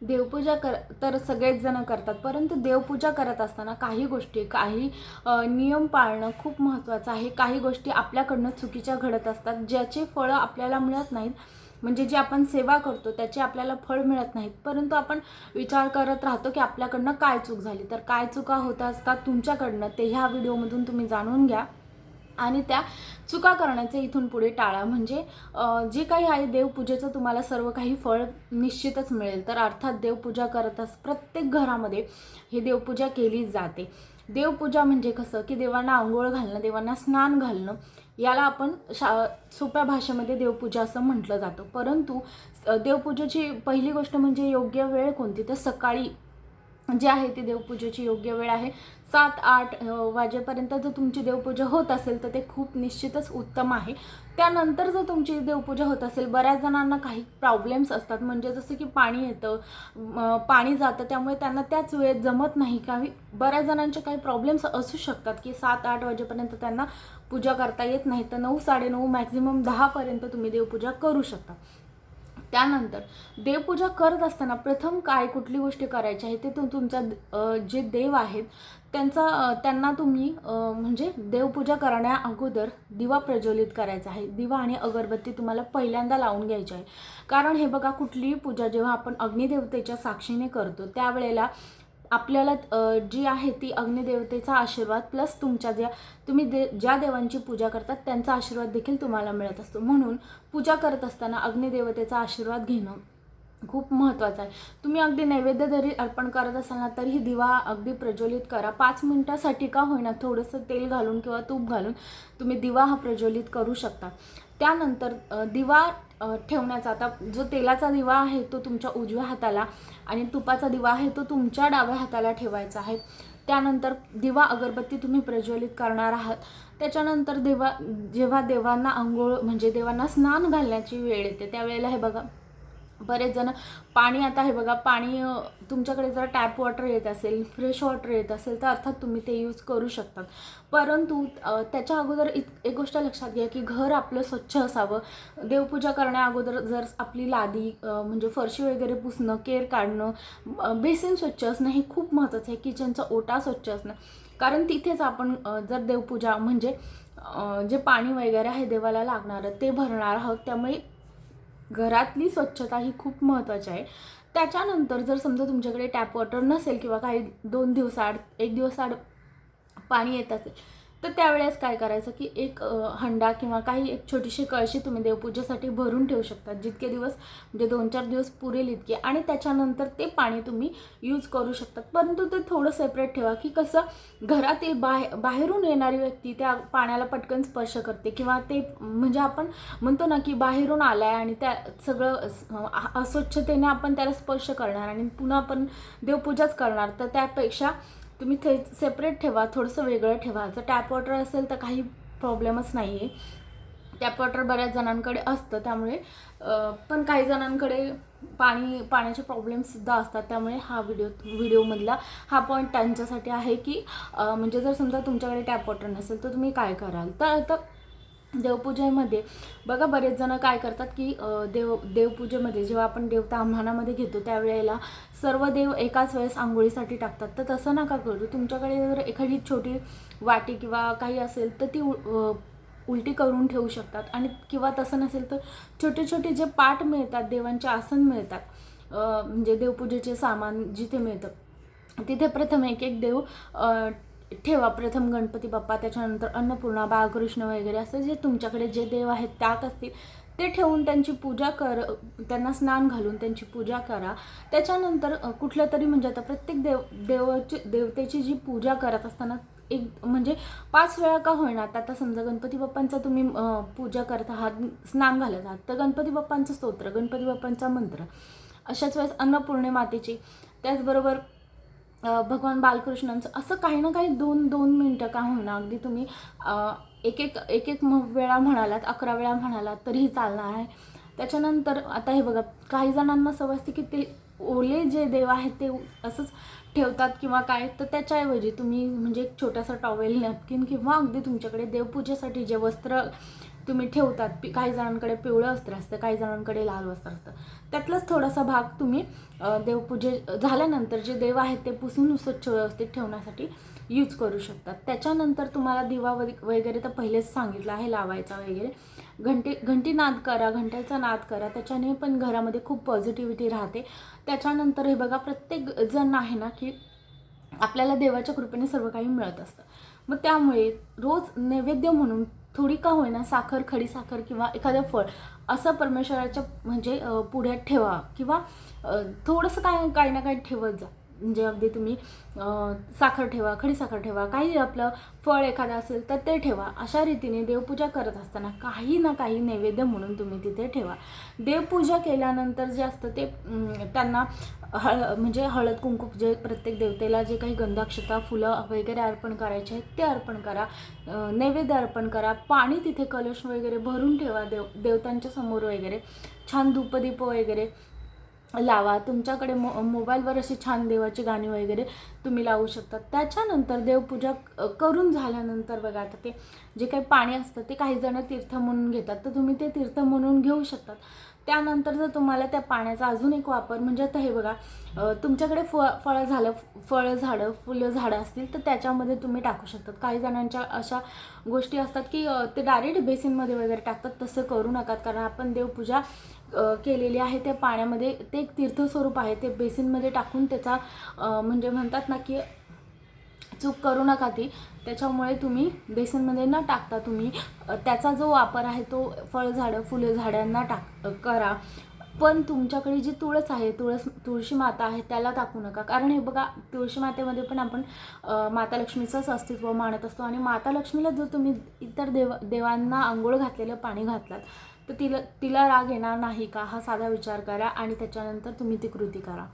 देवपूजा कर तर सगळेच जण करतात. परंतु देवपूजा करत असताना काही गोष्टी काही नियम पाळणं खूप महत्त्वाचं आहे. काही गोष्टी आपल्याकडनं चुकीच्या घडत असतात. ज्याचे फळं आपल्याला मिळत नाहीत म्हणजे जे आपण सेवा करतो त्याचे आपल्याला फळ मिळत नाहीत. परंतु आपण विचार करत राहतो की आपल्याकडनं काय चूक झाली? तर काय चुका होत असतात तुमच्याकडनं? ते ह्या व्हिडिओमधून तुम्ही जाणून घ्या. आणि त्या चुका करण्याचे इथून पुढे टाळा. म्हणजे जे काही आहे देवपूजेचं तुम्हाला सर्व काही फळ निश्चितच मिळेल. तर अर्थात देवपूजा करत अस प्रत्येक घरामध्ये ही देवपूजा केली जाते. देवपूजा म्हणजे कसं की देवांना आंघोळ घालणं देवांना स्नान घालणं याला आपण शा सोप्या भाषेमध्ये देवपूजा असं म्हटलं जातं. परंतु देवपूजेची पहिली गोष्ट म्हणजे योग्य वेळ कोणती? तर सकाळी जी आहे ती देवपूजेची योग्य वेळ आहे. सात आठ वाजेपर्यंत जर तुमची देवपूजा होत असेल तर ते खूप निश्चितच उत्तम आहे. त्यानंतर जर तुमची देवपूजा होत असेल बऱ्याच जणांना काही प्रॉब्लेम्स असतात. म्हणजे जसं की पाणी येतं पाणी जातं त्यामुळे त्यांना त्याच वेळेत जमत नाही काही बऱ्याच जणांचे काही प्रॉब्लेम्स असू शकतात की सात आठ वाजेपर्यंत त्यांना पूजा करता येत नाही. तर नऊ साडेनऊ मॅक्झिमम दहापर्यंत तुम्ही देवपूजा करू शकता. त्यानंतर देवपूजा करत असताना प्रथम काय कुठली गोष्टी करायची आहे ते तुमचा जे देव आहेत त्यांचा त्यांना तुम्ही म्हणजे देवपूजा करण्या अगोदर दिवा प्रज्वलित करायचा आहे. दिवा आणि अगरबत्ती तुम्हाला पहिल्यांदा लावून घ्यायची आहे. कारण हे बघा कुठलीही पूजा जेव्हा आपण अग्निदेवतेच्या साक्षीने करतो त्यावेळेला आपल्याला जी आहे ती अग्निदेवतेचा आशीर्वाद प्लस तुमच्या ज्या तुम्ही दे ज्या देवांची पूजा करतात त्यांचा आशीर्वाद देखील तुम्हाला मिळत असतो. म्हणून पूजा करत असताना अग्निदेवतेचा आशीर्वाद घेणं खूप महत्त्वाचं आहे. तुम्ही अगदी नैवेद्य जरी अर्पण करत असाल ना तरीही दिवा अगदी प्रज्वलित करा. पाच मिनटासाठी का होईना थोडंसं तेल घालून किंवा तूप घालून तुम्ही दिवा हा प्रज्वलित करू शकता. त्यानंतर दिवा ठेवण्याचा. आता जो तेलाचा दिवा आहे तो तुमच्या उजव्या हाताला आणि तुपाचा दिवा आहे तो तुमच्या डाव्या हाताला ठेवायचा आहे. त्यानंतर दिवा अगरबत्ती तुम्ही प्रज्वलित करणार आहात. त्याच्यानंतर देवा जेव्हा देवांना आंघोळ म्हणजे देवांना स्नान घालण्याची वेळ येते त्यावेळेला हे बघा. बरेच जण पाणी आता हे बघा पाणी तुमच्याकडे जर टॅप वॉटर येत असेल फ्रेश वॉटर येत असेल तर अर्थात तुम्ही ते यूज करू शकतात. परंतु त्याच्या अगोदर इत एक गोष्ट लक्षात घ्या की घर आपलं स्वच्छ असावं. देवपूजा करण्या अगोदर जर आपली लादी म्हणजे फरशी वगैरे पुसणं केर काढणं बेसिन स्वच्छ असणं हे खूप महत्त्वाचं आहे. किचनचा ओटा स्वच्छ असणं. कारण तिथेच आपण जर देवपूजा म्हणजे जे पाणी वगैरे आहे देवाला लागणारं ते भरणार आहोत. त्यामुळे घरातली स्वच्छता ही खूप महत्त्वाची आहे. त्याच्यानंतर जर समजा तुमच्याकडे टॅप वॉटर नसेल किंवा काही दोन दिवसाआड एक दिवसाआड पाणी येत असेल तर त्यावेळेस काय करायचं की एक हंडा किंवा काही एक छोटीशी कळशी तुम्ही देवपूजेसाठी भरून ठेवू शकता. जितके दिवस म्हणजे दोन चार दिवस पुरेल इतके. आणि त्याच्यानंतर ते पाणी तुम्ही यूज करू शकतात परंतु ते थोडं सेपरेट ठेवा की कसं घरातील बाहे बाहेरून येणारी व्यक्ती त्या पाण्याला पटकन स्पर्श करते किंवा ते म्हणजे आपण म्हणतो ना की बाहेरून आलाय आणि त्या सगळं अस्वच्छतेने आपण त्याला स्पर्श करणार आणि पुन्हा आपण देवपूजाच करणार तर त्यापेक्षा तुम्ही थे सेपरेट ठेवा थोडंसं वेगळं ठेवा. जर टॅप वॉटर असेल तर काही प्रॉब्लेमच नाही आहे टॅप वॉटर बऱ्याच जणांकडे असतं त्यामुळे पण काही जणांकडे पाणी पाण्याचे प्रॉब्लेमसुद्धा असतात. त्यामुळे हा व्हिडिओ व्हिडिओमधला हा पॉईंट त्यांच्यासाठी आहे की म्हणजे जर समजा तुमच्याकडे टॅप वॉटर नसेल तर तुम्ही काय कराल? तर आता देवपूजेमध्ये. बघा बरेच जण काय करतात की देव देवपूजेमध्ये जेव्हा आपण देवता आव्हानामध्ये घेतो त्यावेळेला सर्व देव एकाच वेळेस आंघोळीसाठी टाकतात. तर तसं नका करू. तुमच्याकडे जर एखादी छोटी वाटी किंवा काही असेल तर ती उ- उलटी करून ठेवू शकतात. आणि किंवा तसं नसेल तर छोटे छोटे जे पाट मिळतात देवांचे आसन मिळतात. म्हणजे देवपूजेचे सामान जिथे मिळतं तिथे प्रथम एक एक देव ठेवा. प्रथम गणपती बाप्पा त्याच्यानंतर अन्नपूर्णा बाळकृष्ण वगैरे असं जे तुमच्याकडे जे देव आहेत त्यात असतील ते ठेवून त्यांची पूजा कर त्यांना स्नान घालून त्यांची पूजा करा. त्याच्यानंतर कुठलं तरी म्हणजे आता प्रत्येक देव देवाची देवतेची जी पूजा करत असताना एक म्हणजे पाच वेळा का होईना आता समजा गणपती बाप्पांचा तुम्ही पूजा करत आहात स्नान घालत आहात तर गणपती बाप्पांचं स्तोत्र गणपती बाप्पांचा मंत्र अशाच वेळेस अन्नपूर्णे मातेची. त्याचबरोबर भगवान बालकृष्णांचं असं काही ना काही दोन दोन मिनटं का होईना. अगदी तुम्ही एक एक एक एक वेळा म्हणालात अकरा वेळा म्हणालात तरीही चालणार आहे. त्याच्यानंतर आता हे बघा काही जणांना सवय असते की ते ओले जे देव आहेत ते असंच ठेवतात किंवा काय तर त्याच्याऐवजी तुम्ही म्हणजे एक छोटासा टॉवेल नॅपकिन किंवा अगदी तुमच्याकडे देवपूजेसाठी जे वस्त्र तुम्ही ठेवतात पि- काही जणांकडे पिवळं वस्त्र असतं काही जणांकडे लाल वस्त्र असतं. त्यातलाच थोडासा भाग तुम्ही देवपूजे झाल्यानंतर जे देव आहेत ते पुसून स्वच्छ व्यवस्थित ठेवण्यासाठी यूज करू शकतात. त्याच्यानंतर तुम्हाला दिवा वगैरे तर पहिलेच सांगितलं आहे लावायचा वगैरे. घंटी घंटी नाद करा घंट्याचा नाद करा त्याच्याने पण घरामध्ये खूप पॉझिटिव्हिटी राहते. त्याच्यानंतर हे बघा प्रत्येक जण आहे ना की आपल्याला देवाच्या कृपेने सर्व काही मिळत असतं. मग त्यामुळे रोज नैवेद्य म्हणून थोडी का होईना साखर खडी साखर किंवा एखादं फळ असं परमेश्वराच्या म्हणजे पुढ्यात ठेवा किंवा थोडंसं काय काही ना काही ठेवत जा. म्हणजे अगदी तुम्ही साखर ठेवा खडीसाखर ठेवा काही आपलं फळ एखादं असेल तर ते ठेवा. अशा रीतीने देवपूजा करत असताना काही ना काही नैवेद्य म्हणून तुम्ही तिथे ठेवा. देवपूजा केल्यानंतर जे असतं ते त्यांना हळ म्हणजे हळद कुंकू जे प्रत्येक देवतेला जे काही गंधाक्षता फुलं वगैरे अर्पण करायचे आहेत ते अर्पण करा. नैवेद्य अर्पण करा. पाणी तिथे कलश वगैरे भरून ठेवा देव देवतांच्या समोर वगैरे. छान धूपदीप वगैरे लावा. तुमच्याकडे मो मोबाईलवर अशी छान देवाची गाणी वगैरे तुम्ही लावू शकता. त्याच्यानंतर देवपूजा करून झाल्यानंतर बघा आता ते जे काही पाणी असतं ते काही जण तीर्थ म्हणून घेतात. तर तुम्ही ते तीर्थ म्हणून घेऊ शकतात. त्यानंतर जर तुम्हाला त्या पाण्याचा अजून एक वापर म्हणजे आता हे बघा तुमच्याकडे फ फळं झालं फळं झाडं फुलं झाडं असतील तर त्याच्यामध्ये तुम्ही टाकू शकतात. काही जणांच्या अशा गोष्टी असतात की ते डायरेक्ट बेसिनमध्ये वगैरे टाकतात तसं करू नका. कारण आपण देवपूजा केलेली आहे त्या पाण्यामध्ये ते एक तीर्थस्वरूप आहे. ते बेसिनमध्ये टाकून त्याचा म्हणजे म्हणतात ना की चूक करू नका ती. त्याच्यामुळे तुम्ही बेसनमध्ये न टाकता तुम्ही त्याचा जो वापर आहे तो फळझाडं फुलं झाडांना टाक करा. पण तुमच्याकडे जी तुळस आहे तुळस तुळशी माता आहे त्याला टाकू नका. कारण हे बघा तुळशी मातेमध्ये पण आपण माता लक्ष्मीचंच अस्तित्व मानत असतो. आणि माता लक्ष्मीला जर तुम्ही इतर देव देवांना आंघोळ घातलेलं पाणी घातलात तर तिला तिला राग येणार नाही का? हा साधा विचार करा आणि त्याच्यानंतर तुम्ही ती कृती करा.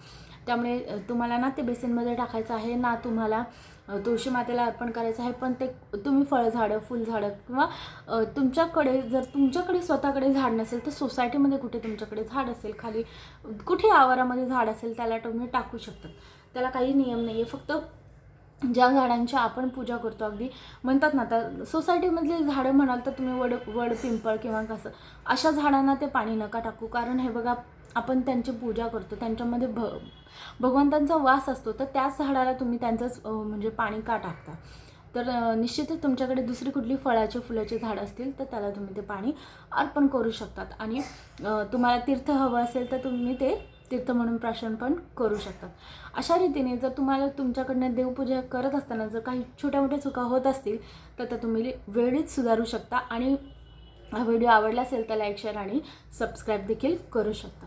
त्यामुळे तुम्हाला ना ते बेसिनमध्ये टाकायचं आहे. ना तुम्हाला तुळशी मातेला अर्पण करायचं आहे. पण ते तुम्ही फळझाडं फुलझाडं किंवा तुमच्याकडे जर तुमच्याकडे स्वतःकडे झाड नसेल तर सोसायटीमध्ये कुठे तुमच्याकडे झाड असेल? खाली कुठे आवारामध्ये झाड असेल त्याला तुम्ही टाकू शकतात. त्याला काही नियम नाही आहे फक्त ज्या झाडांची आपण पूजा करतो अगदी म्हणतात ना आता सोसायटीमधली झाडं म्हणाल तर तुम्ही वड वड पिंपळ किंवा कसं अशा झाडांना ते पाणी नका टाकू. कारण हे बघा आपण त्यांची पूजा करतो त्यांच्यामध्ये भ भगवंतांचा वास असतो तर त्याच झाडाला तुम्ही त्यांचंच म्हणजे पाणी का टाकता? तर निश्चितच तुमच्याकडे दुसरी कुठली फळाचे फुलाचे झाडं असतील तर त्याला तुम्ही ते पाणी अर्पण करू शकतात. आणि तुम्हाला तीर्थ हवं असेल तर तुम्ही ते तीर्थ म्हणून प्राशन पण करू शकतात. अशा रीतीने जर तुम्हाला तुमच्याकडनं देवपूजा करत असताना जर काही छोट्या मोठ्या चुका होत असतील तर त्या तुम्ही वेळीच सुधारू शकता. आणि हा व्हिडिओ आवडला असेल तर लाईक शेअर आणि सबस्क्राईब देखील करू शकता.